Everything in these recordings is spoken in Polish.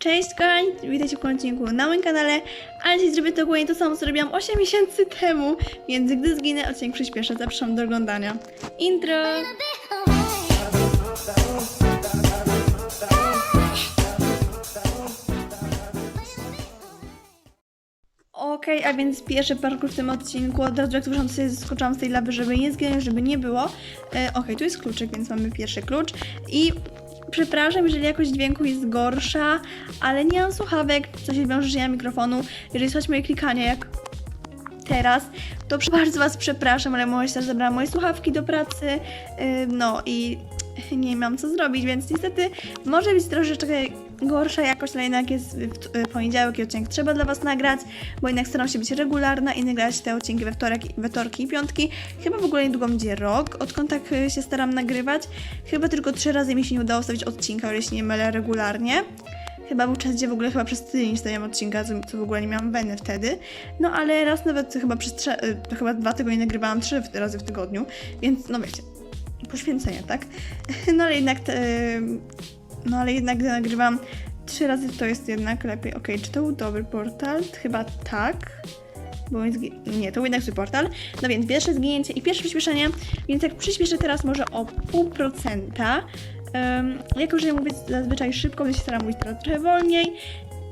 Cześć kochani, witajcie w odcinku na moim kanale, ale dzisiaj zrobię dokładnie to samo, co robiłam 8 miesięcy temu, więc gdy zginę, odcinek przyspieszę, zapraszam do oglądania. Intro! Okej, a więc pierwszy parkour w tym odcinku, od razu jak słyszałam, to sobie skoczyłam z tej lawy, żeby nie zginąć, żeby nie było. E, Okej, tu jest kluczyk, więc mamy pierwszy klucz i przepraszam, jeżeli jakość dźwięku jest gorsza, ale nie mam słuchawek, co się wiąże z życia mikrofonu. Jeżeli słychać moje klikanie, jak teraz, to bardzo Was przepraszam, ale moja siostra zabrała moje słuchawki do pracy, no i nie mam co zrobić, więc niestety może być troszeczkę gorsza jakość, ale jednak jest w poniedziałek i odcinek trzeba dla Was nagrać, bo jednak staram się być regularna i nagrać te odcinki we, wtorek, we wtorki i piątki. Chyba w ogóle niedługo będzie rok, odkąd tak y, się staram nagrywać. Chyba tylko trzy razy mi się nie udało stawić odcinka, o ile się nie mylę, regularnie. Chyba był czas, gdzie w ogóle chyba przez tydzień stawiam odcinka, co, w ogóle nie miałam weny wtedy. No ale raz nawet chyba przez trze- to chyba dwa tygodnie nagrywałam trzy razy w tygodniu, więc no wiecie, poświęcenie, tak? No ale jednak, te, no ale jednak gdy nagrywam trzy razy, to jest jednak lepiej. Okej, czy to był dobry portal? Chyba tak. Bo nie, to był jednak zły portal. No więc pierwsze zginięcie i pierwsze przyspieszenie, więc jak przyspieszę teraz może o pół procenta, um, jako że ja mówię zazwyczaj szybko, więc się staram mówić teraz trochę wolniej.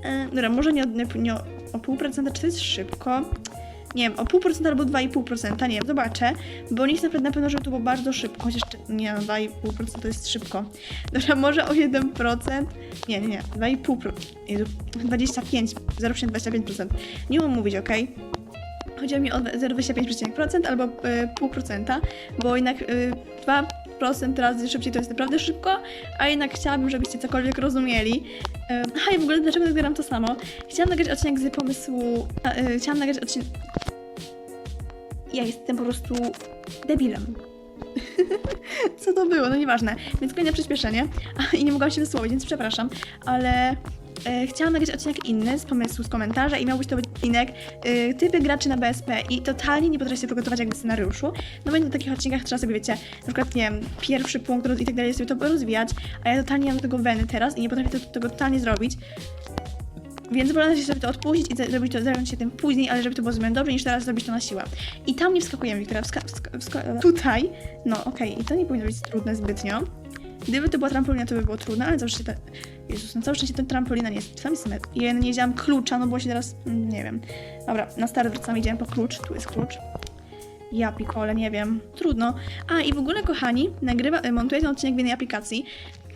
Um, dobra, może nie, nie, nie o pół procenta, czy to jest szybko? Nie wiem, o pół procenta albo 2,5%, nie wiem, zobaczę, bo nie na pewno, żeby to było bardzo szybko, chociaż nie, no 2,5% to jest szybko. Dobra, może o 1%, nie, nie, nie, 2,5%, Jezu, 25, 0,25%, nie umiem mówić, ok? Chodziło mi o 0,25% albo y, pół procenta, bo jednak y, 2% razy szybciej to jest naprawdę szybko, a jednak chciałabym, żebyście cokolwiek rozumieli. Y, Aha, i w ogóle dlaczego nagram to samo? Chciałam nagrać odcinek z pomysłu. Chciałam nagrać odcinek. Ja jestem po prostu debilem. Co to było? No nieważne. Więc kolejne przyspieszenie. I nie mogłam się wysłowić, więc przepraszam. Ale e, chciałam nagrać odcinek inny z pomysłu, z komentarza i miał być to odcinek e, typy graczy na BSP i totalnie nie potrafię się przygotować jakby scenariuszu. No bo na takich odcinkach trzeba sobie, wiecie, na przykład, nie wiem, pierwszy punkt i tak dalej sobie to rozwijać, a ja totalnie nie mam do tego weny teraz i nie potrafię tego totalnie zrobić. Więc wolę się sobie to odpuścić i zrobić to, zająć się tym później, ale żeby to było zrobione dobrze, niż teraz zrobić to na siłę. I tam nie wskakujemy, Wiktoria, wska- wska- tutaj, no okej, i to nie powinno być trudne zbytnio. Gdyby to była trampolina, to by było trudne, ale zawsze się ta... Jezus, na całe szczęście ta trampolina nie jest tam jest metr. I ja nie wzięłam klucza, no bo się teraz, mm, nie wiem. Dobra, na stary wracamy, idziemy po klucz, tu jest klucz. Ja pikole, nie wiem. Trudno. A i w ogóle, kochani, nagrywa, montuję ten odcinek w jednej aplikacji.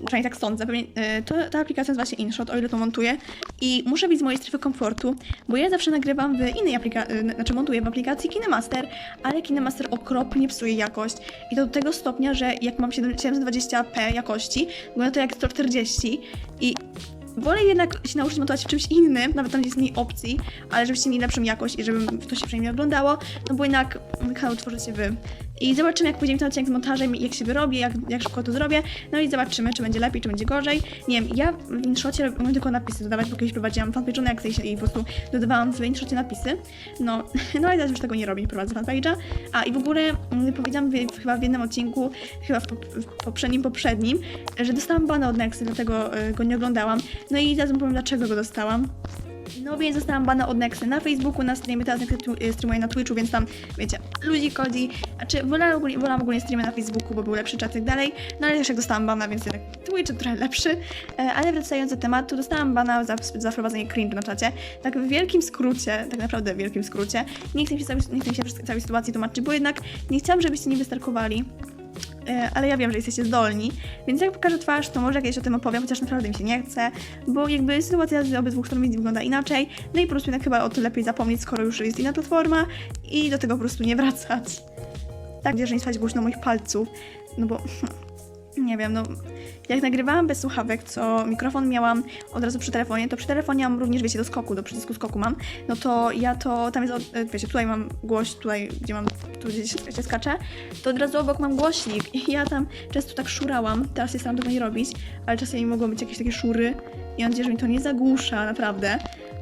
Przynajmniej tak sądzę. Pewnie, y, to, ta aplikacja nazywa się InShot, o ile to montuję. I muszę być z mojej strefy komfortu, bo ja zawsze nagrywam w innej aplikacji, znaczy montuję w aplikacji KineMaster, ale KineMaster okropnie psuje jakość. I to do tego stopnia, że jak mam 7- 720p jakości, wygląda to jak 140 i Wolę jednak się nauczyć montować w czymś innym, nawet tam gdzie jest mniej opcji, ale żebyście mieli lepszą jakość i żeby to się przynajmniej oglądało, no bo jednak kanał tworzycie wy. I zobaczymy, jak pójdziemy ten odcinek z montażem, jak się wyrobię, jak, jak szybko to zrobię, no i zobaczymy, czy będzie lepiej, czy będzie gorzej. Nie wiem, ja w InShocie umiem tylko napisy dodawać, bo kiedyś prowadziłam fanpage'a na Accessie i po prostu dodawałam w InShocie napisy. No, no ale teraz już tego nie robię, nie prowadzę fanpage'a. A i w ogóle mm, powiedziałam w, chyba w jednym odcinku, chyba w, w poprzednim, poprzednim, że dostałam bana od Nexy, dlatego y, go nie oglądałam. No i zaraz powiem, dlaczego go dostałam. No więc dostałam bana od Nexy na Facebooku, na streamie, teraz Nexy y, streamuje na Twitchu, więc tam, wiecie, ludzi kodzi, znaczy wolałam ogólnie, wolałam ogólnie streamy na Facebooku, bo był lepszy czat i tak dalej, no ale też jak dostałam bana, więc jednak Twitch trochę lepszy, E, ale wracając do tematu, dostałam bana za, za wprowadzenie cringe na czacie, tak w wielkim skrócie, tak naprawdę w wielkim skrócie, nie chcę mi się, całej- nie chcę mi się całej sytuacji tłumaczyć, bo jednak nie chciałam, żebyście nie wystarkowali, ale ja wiem, że jesteście zdolni, więc jak pokażę twarz, to może kiedyś o tym opowiem, chociaż naprawdę mi się nie chce, bo jakby sytuacja z obydwu stron wygląda inaczej, no i po prostu jednak chyba o to lepiej zapomnieć, skoro już jest inna platforma i do tego po prostu nie wracać. Tak, że nie słuchać głośno moich palców, no bo nie wiem, no jak nagrywałam bez słuchawek, co mikrofon miałam od razu przy telefonie, to przy telefonie mam również, wiecie, do skoku, do przycisku skoku mam, no to ja to, tam jest, e, wiecie, tutaj mam głoś, tutaj, gdzie mam, tu gdzie się, skacze, to od razu obok mam głośnik i ja tam często tak szurałam, teraz się staram tego nie robić, ale czasami mogą być jakieś takie szury i mam nadzieję, że mi to nie zagłusza, naprawdę.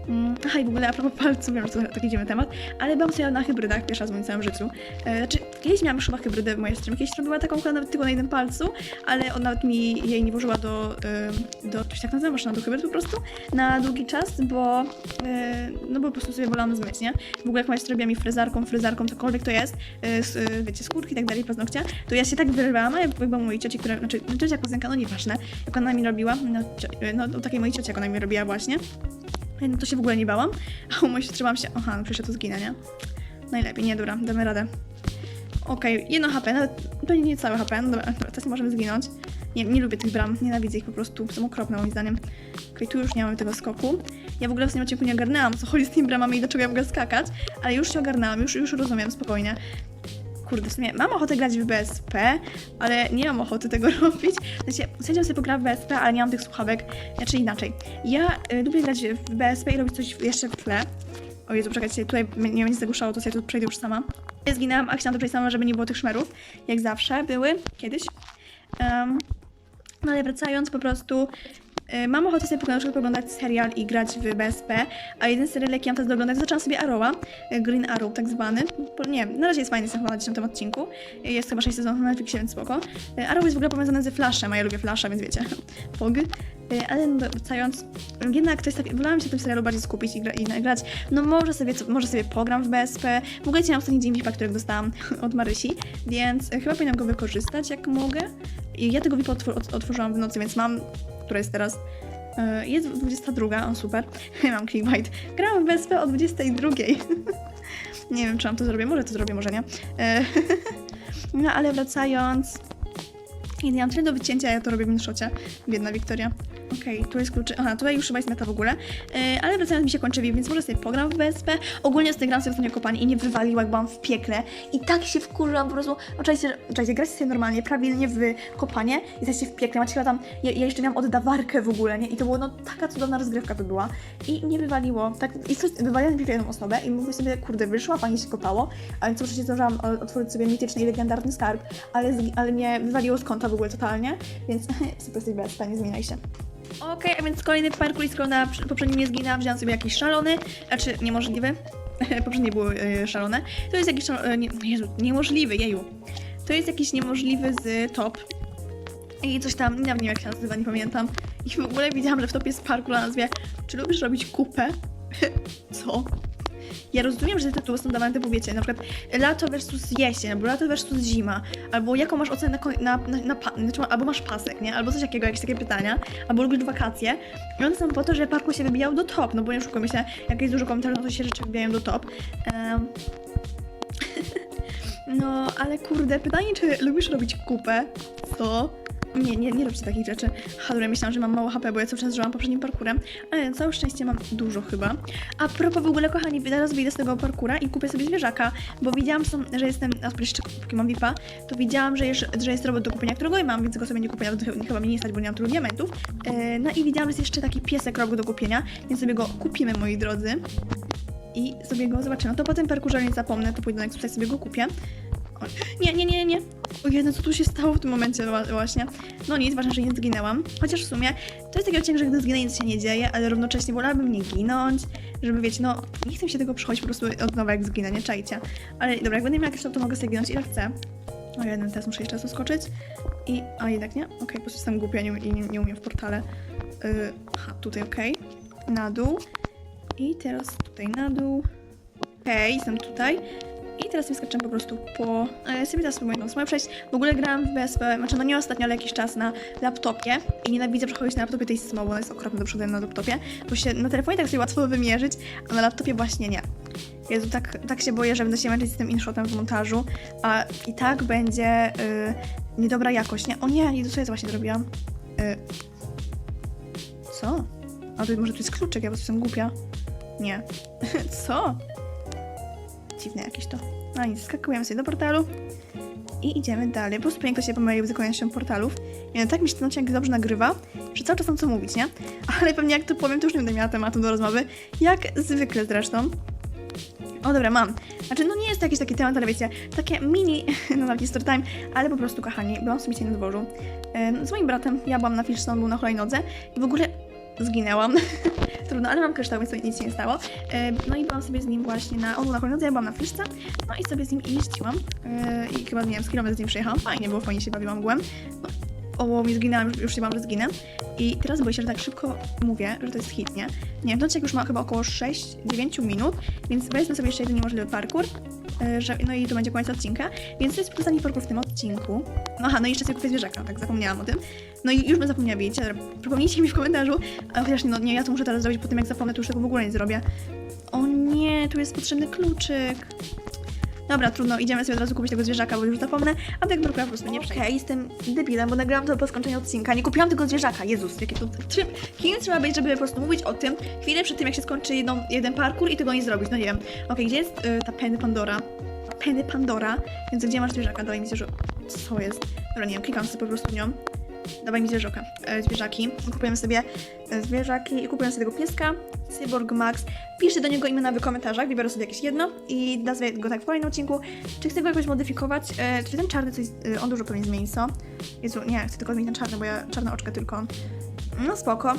Mm, Aha, i w ogóle a propos palców, wiem, że to taki dziwny temat, ale byłam sobie na hybrydach pierwsza raz w moim całym życiu. E, znaczy, kiedyś miałam chyba hybrydę mojej streamie, kiedyś robiła taką chyba nawet tylko na jednym palcu, ale ona nawet mi jej nie włożyła do, e, do się tak nazywa, maszyna do hybryd po prostu, na długi czas, bo e, no bo po prostu sobie wolałam zmyć, nie? W ogóle jak moja robiła mi frezarką, fryzarką, cokolwiek to jest, e, e, wiecie, skórki i tak dalej, paznokcia, to ja się tak wyrywałam, a jak była mojej cioci, która, znaczy ciocia kuzynka, no nieważne, jak ona mi robiła, no, cio, no takiej mojej cioci, jak ona mi robiła właśnie, no to się w ogóle nie bałam, a u mojej siostry bałam się, aha, no przecież ja to zginę, nie? Najlepiej, nie, dobra, damy radę. Okej, jedno HP, nawet pewnie nie całe HP, no dobra, teraz nie możemy zginąć. Nie, nie lubię tych bram, nienawidzę ich po prostu, są okropne moim zdaniem. Okej, tu już nie mamy tego skoku. Ja w ogóle w tym odcinku nie ogarnęłam, co chodzi z tymi bramami i dlaczego ja mogę skakać, ale już się ogarnęłam, już, już rozumiem, spokojnie. Kurde, w sumie mam ochotę grać w BSP, ale nie mam ochoty tego robić. Sensie, sędzią sobie pogra w BSP, ale nie mam tych słuchawek. Znaczy inaczej. Ja y, lubię grać w BSP i robić coś jeszcze w tle. O Jezu, czekajcie, tutaj m- nie będzie zagłuszało, to sobie tu przejdę już sama. Ja zginęłam, a chciałam to przejść sama, żeby nie było tych szmerów, jak zawsze były, kiedyś. Em, no ale wracając po prostu, mam ochotę sobie na przykład oglądać serial i grać w BSP, a jeden serial, jaki mam teraz do oglądać, zaczęłam sobie Arrowa, y, Green Arrow tak zwany. Nie, na razie jest fajny, jestem chyba na 10 odcinku. Y, Jest chyba 6 sezonów na Netflixie, więc spoko. Arrow jest w ogóle powiązany ze Flashem, a ja lubię Flasha, więc wiecie, pog. Ale wracając, jednak to jest tak, wolałam się w tym serialu bardziej skupić i, gra, i nagrać. No może sobie, może sobie pogram w BSP. W ogóle mam ostatni dzień VIPa, którego dostałam od Marysi, więc chyba powinnam go wykorzystać jak mogę. I ja tego VIPa otwor- ot- otworzyłam w nocy, więc mam, która jest teraz E, Jest 22, o super. Mam clickbait. Grałam w BSP o 22. nie wiem, czy mam to zrobię. Może to zrobię, może nie. E, no ale wracając. Ja mam tyle do wycięcia, ja to robię w minszocie. Biedna Wiktoria. Okej, tu jest kluczy. Aha, tutaj już chyba jest meta w ogóle. E, ale wracając mi się kończy VIP, więc może sobie pogram w BSP. Ogólnie gram sobie ostatnio kopanie i nie wywaliła, jak byłam w piekle. I tak się wkurzyłam po prostu. Oczywiście, oczywiście gracie sobie normalnie, prawidłnie w kopanie. Jesteście w piekle, macie chyba tam. Ja, ja jeszcze miałam oddawarkę w ogóle, nie? I to było no taka cudowna rozgrywka to była. I nie wywaliło. Tak, i coś, wywaliłam najpierw jedną osobę i mówię sobie, kurde, wyszła, fajnie się kopało. Ale co przecież zdążyłam o- otworzyć sobie mityczny i legendarny skarb, ale, ale mnie wywaliło z konta w ogóle totalnie. Więc super jesteś BSP, nie zmieniaj się. Okej, a więc kolejny parkour, skoro na poprzednim nie zginęłam, wziąłam sobie jakiś szalony, znaczy niemożliwy, poprzednie były e, szalone. To jest jakiś, szalo- e, nie, Jezu, niemożliwy, jeju. To jest jakiś niemożliwy z top. I coś tam, nie wiem jak się nazywa, nie pamiętam. I w ogóle widziałam, że w topie jest parkour o nazwie Czy lubisz robić kupę? Co? Ja rozumiem, że te tytuły są dawane typu, wiecie, na przykład lato versus jesień, albo lato versus zima, albo jaką masz ocenę na, na, na, na znaczy, albo masz pasek, nie? Albo coś takiego, jakieś takie pytania, albo lubisz wakacje. I one są po to, że parku się wybijał do top, no bo nie oszukujmy się, jak jest dużo komentarzy, no to się rzeczy wybijają do top. Em, no, ale kurde, pytanie, czy lubisz robić kupę? Co? Nie, nie, nie róbcie takich rzeczy. Hadure, myślałam, że mam mało HP, bo ja cały czas żyłam poprzednim parkurem, ale całe szczęście mam dużo chyba. A propos w ogóle, kochani, teraz wyjdę z tego parkura i kupię sobie zwierzaka, bo widziałam, że jestem, a jeszcze póki mam VIPa, to widziałam, że jest, że jest robot do kupienia, którego nie mam, więc go sobie nie kupię, nawet ch- chyba mi nie stać, bo nie mam tylu diamentów. E, no i widziałam, że jest jeszcze taki piesek robot do kupienia, więc sobie go kupimy, moi drodzy. I sobie go zobaczymy. To po tym parkurze nie zapomnę, to pójdę na Express sobie go kupię. Nie, nie, nie, nie. O jedno, co tu się stało w tym momencie właśnie. No nic, ważne, że nie zginęłam. Chociaż w sumie to jest taki odcinek, że gdy zginę, nic się nie dzieje, ale równocześnie wolałabym nie ginąć, żeby wiecie, no nie chcę się tego przechodzić po prostu od nowa jak zginę, nie czajcie. Ale dobra, jak będę miała jakieś to, to mogę sobie ginąć ile chcę. O jeden, teraz muszę jeszcze raz skoczyć. I, a jednak nie? Okej, po prostu jestem głupia nie, nie, nie umiem w portale. Yy, aha, tutaj okej. Na dół. I teraz tutaj na dół. Okej, jestem tutaj. I teraz wyskoczę po prostu po... E, sobie teraz spróbuję tą przejść. W ogóle grałam w BSP, znaczy no nie ostatnio, ale jakiś czas na laptopie. I nienawidzę przechodzić na laptopie tej smo, bo ona jest okropna do przodu na laptopie. Bo się na telefonie tak sobie łatwo wymierzyć, a na laptopie właśnie nie. Jezu, tak, tak się boję, że będę się męczyć z tym inshotem w montażu, a i tak będzie y, niedobra jakość, nie? O nie, Jezu, co ja właśnie zrobiłam? Y, co? A tu może tu jest kluczyk, ja po prostu jestem głupia. Nie. co? Dziwne jakieś to. No nic, skakujemy sobie do portalu i idziemy dalej. Po prostu pięknie się pomylił wykonania się portalów. I no, tak mi się ten odcinek dobrze nagrywa, że cały czas mam co mówić, nie? Ale pewnie jak to powiem, to już nie będę miała tematu do rozmowy. Jak zwykle zresztą. O dobra, mam. Znaczy, no nie jest to jakiś taki temat, ale wiecie, takie mini, no taki story time, ale po prostu, kochani, byłam sobie dzisiaj na dworzu z moim bratem, ja byłam na Fishstone, był na hulajnodze i w ogóle zginęłam. trudno, ale mam kryształ, więc nic się nie stało. E, no i byłam sobie z nim właśnie na, on był na hulajnodze, ja byłam na fliszce, no i sobie z nim jeździłam e, i chyba, nie wiem, z kilometr z nim przejechałam, fajnie było, fajnie się bawiłam mgłem. No, o, mi zginęłam, już, już się bałam, że zginę. I teraz boję się, że tak szybko mówię, że to jest hit, nie? Nie, ten odcinek już ma chyba około 6-9 minut, więc weźmy sobie jeszcze jeden niemożliwy parkour. E, Że, no i to będzie koniec odcinka, więc to jest pokazanie parkour w tym odcinku. No aha, no i jeszcze sobie kupię zwierzaka, tak zapomniałam o tym. No i już bym zapomniała, wiecie, przypomnijcie mi w komentarzu, a chociaż no nie, ja to muszę teraz zrobić, po tym jak zapomnę, to już tego w ogóle nie zrobię. O nie, tu jest potrzebny kluczyk. Dobra, trudno, idziemy sobie od razu kupić tego zwierzaka, bo już zapomnę, a tak druga po prostu nie przejdę. Okej, jestem debilem, bo nagrałam to po skończeniu odcinka. Nie kupiłam tego zwierzaka, Jezus, jakie to... Czym, kim trzeba być, żeby po prostu mówić o tym chwilę przed tym, jak się skończy jedną, jeden parkour i tego nie zrobić, no nie wiem. Okej, gdzie jest y, ta Penny Pandora? Penny Pandora, więc gdzie masz zwierzaka? Dawaj mi zwierzaka. Co jest? Dobra, nie wiem, klikam sobie po prostu nią. Dawaj mi zwierzaka, e, zwierzaki. Kupujemy sobie e, zwierzaki i kupujemy sobie tego pieska, Cyborg Max. Piszcie do niego imiona w komentarzach, wybiorę sobie jakieś jedno i nazwę go tak w kolejnym odcinku. Czy chcę go jakoś modyfikować? E, czy ten czarny coś, e, on dużo pewnie zmieni, co? Jezu, nie, chcę tylko zmienić ten czarny, bo ja czarne oczka tylko. No spoko.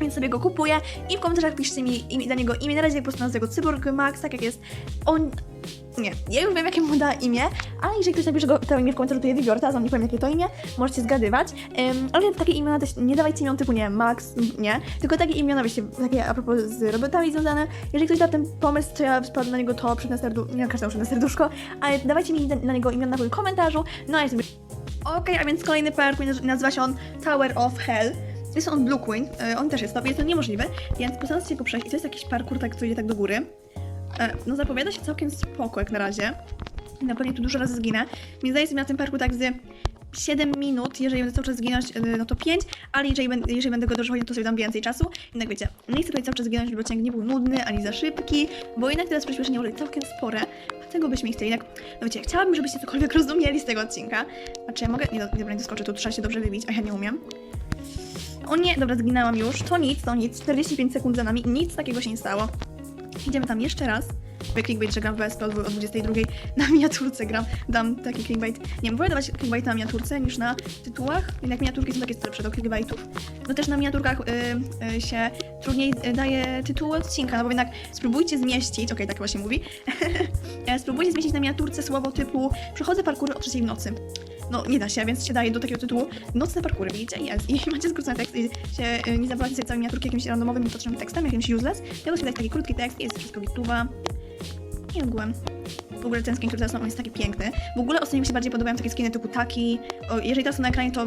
Więc sobie go kupuję i w komentarzach piszcie mi imię, dla niego imię. Na razie po prostu go Cyborg Max, tak jak jest. On... Nie, ja już wiem jakie mu da imię, ale jeżeli ktoś napisze go to imię w komentarzu, to je wybiorę, teraz wam nie powiem jakie to imię, możecie zgadywać. Ym, ale takie imiona też nie dawajcie imion typu, nie Max, nie, tylko takie imiona, wiecie, takie a propos z robotami związane. Jeżeli ktoś da ten pomysł, to ja spadnę na niego to przypnę serduszko, nie każdemu przypnę serduszko, ale dawajcie mi na, na niego imiona w komentarzu, no a ja sobie... Okej, a więc kolejny naz- nazywa się on Tower of Hell. Jest on Blue Queen, y, on też jest to, jest to niemożliwy, więc postanówcie go przejść i to jest jakiś parkour, tak, co idzie tak do góry. E, No zapowiada się całkiem spoko jak na razie. Na pewno tu dużo razy zginę. Więc zdaję sobie na tym parku tak z 7 minut, jeżeli będę cały czas zginąć, e, no to 5, ale jeżeli, będę- jeżeli będę go dożywać, to sobie dam więcej czasu. Jednak wiecie, nie chcę tutaj cały czas zginąć, żeby odcinek nie był nudny, ani za szybki, bo jednak teraz przyspieszenie może całkiem spore, a tego byśmy chcieli. Jednak, no wiecie, chciałabym, żebyście cokolwiek rozumieli z tego odcinka. A czy ja mogę? Nie, do- dobra, nie skoczę, tu trzeba się dobrze wybić, a ja nie umiem. O nie, dobra, zginęłam już. To nic, to nic. 45 sekund za nami, nic takiego się nie stało. Idziemy tam jeszcze raz. Bo clickbait, że gram w BSP o 22 na miniaturce gram, dam taki clickbait. Nie wiem, wolę dawać clickbait na miniaturce niż na tytułach, jednak miniaturki są takie lepsze do clickbaitów. No też na miniaturkach y, y, się trudniej y, daje tytuł odcinka, no bo jednak spróbujcie zmieścić, okej, tak właśnie mówi, E, spróbujcie zmieścić na miniaturce słowo typu przechodzę parkury o trzeciej w nocy. No nie da się, więc się daje do takiego tytułu nocne parkury, widzicie? Jest. I macie skrócony tekst i się y, nie zabawacie sobie całej miniaturki jakimś randomowym, potrzebnym tekstem, jakimś useless, tylko się dać taki krótki tekst i jest wszystko gituwa. Nie mgłem. W ogóle ten skin, który teraz on jest taki piękny. W ogóle ostatnio mi się bardziej podobają takie skiny typu taki. O, jeżeli teraz są na ekranie, to...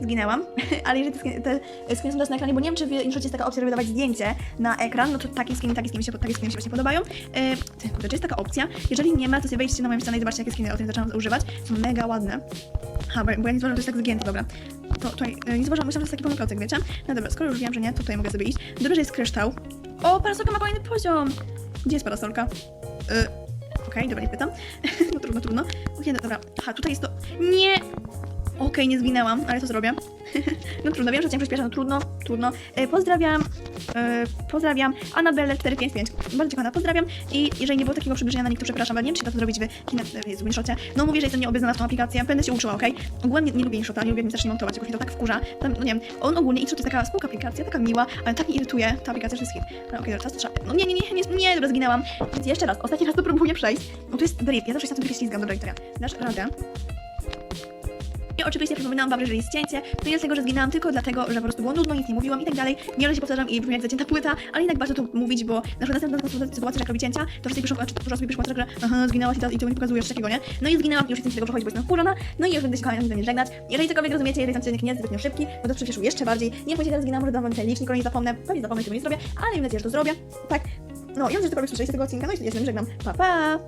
Zginęłam, ale jeżeli te te skiny są teraz na ekranie, bo nie wiem, czy w Inshot jest taka opcja, żeby dawać zdjęcie na ekran, no to takie skiny, takie skiny mi się, takie skiny się właśnie podobają. E, czy jest taka opcja? Jeżeli nie ma, to sobie wejdźcie na moją stronę i zobaczcie, jakie skiny o tym zaczęłam używać. Są mega ładne. Ha, bo, ja nie zauważyłam, że to jest tak zgięte, dobra. To tutaj, e, nie zauważyłam, myślałam, że to jest taki pełnokrocek, wiecie? No dobra, skoro już wiem, że nie, to tutaj mogę sobie iść. Dobrze, że jest kryształ. O, parasolka ma kolejny poziom! Gdzie jest parasolka? Y, Okej, dobra, nie pytam. no trudno, trudno. Okej, dobra. Aha, tutaj jest to... Nie! Okej, nie zginęłam, ale co zrobię? no trudno, wiem, że cię przyspiesza, no trudno, trudno. E, pozdrawiam, e, pozdrawiam Anabelle 455. Bardzo cię kochana, pozdrawiam. I jeżeli nie było takiego przybliżenia na nich, to przepraszam, ale nie wiem, czy da to zrobić w, kine, w Winshocie. No mówię, że jestem nieobeznana w tą aplikację, będę się uczyła, okej? Ogólnie nie, lubię Winshota, nie lubię mi strasznie montować, jakoś mnie to tak wkurza. Tam, no nie wiem, on ogólnie, Inshot jest taka spółka aplikacja, taka miła, ale tak mnie irytuje ta aplikacja wszystkich. No okej, dobra, teraz to trzeba... No nie, nie, nie, nie, nie, dobra, zginęłam. Więc jeszcze raz, ostatni raz to próbuję przejść. No tu jest ja zawsze się na tym ślizgam, dobra. Dasz radę? I oczywiście przypominałam wam, że jeżeli cięcie, to nie dlatego, że zginęłam, tylko dlatego, że po prostu było nudno, nic nie mówiłam i tak dalej. Nie się powtarzam i brzmi jak zacięta płyta, ale jednak warto to mówić, bo na przykład następna sytuacja, jak robi cięcia, to wszyscy piszą, czy dużo osób piszą, że aha, zginęłaś i, ta- i tego nie pokazujesz takiego, nie? No i zginęłam i już chcę z tego przechodzić, bo jestem wkurzona, no i już będę się kochani z nami żegnać. Jeżeli cokolwiek rozumiecie, jeżeli ten odcinek nie jest zbytnio szybki, bo to przyspieszył jeszcze bardziej. Nie pójdzie teraz zginęłam, że dam wam ten licznik, nie zapomnę, pewnie zapomnę, tego nie zrobię, ale mam nadzieję, że to zrobię. Tak. No i mam nadzieję, że cokolwiek tego odcinka, no i jestem żegnam. Pa, pa!